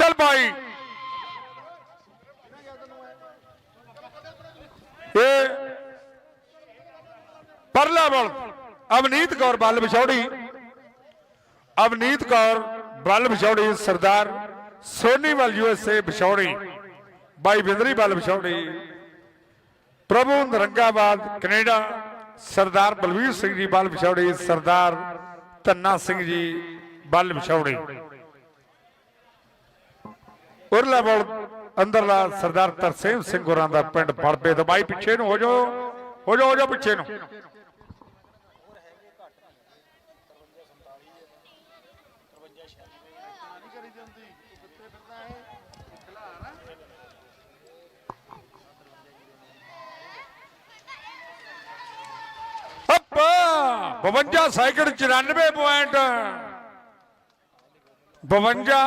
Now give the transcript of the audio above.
चल भाई। परला बल, अवनीत कौर, बल बिछौड़ी। अवनीत कौर, बल बिछौड़ी, सरदार सोनी सोनीवाल यूएसए बिछौड़ी। भाई बिंदरी बल बिछौड़ी। प्रभु नरंगाबाद कनेडा, सरदार बलबीर सिंह जी बल बिछौड़ी, सरदार धन्ना सिंह जी बल बिछौड़ी। ਉਰਲਾ ਬਲ ਅੰਦਰਲਾ ਸਰਦਾਰ ਤਰਸੇਮ ਸਿੰਘ ਹੋਰਾਂ ਦਾ ਪਿੰਡ ਬੜਬੇ ਤੋਂ ਬਾਈ ਪਿੱਛੇ ਨੂੰ, ਹੋ ਜਾਓ ਹੋ ਜਾਓ ਹੋ ਜਾਓ ਪਿੱਛੇ ਨੂੰ। ਅੱਪਾ 52 ਸਾਈਕਲ 94 ਪੁਆਇੰਟ 52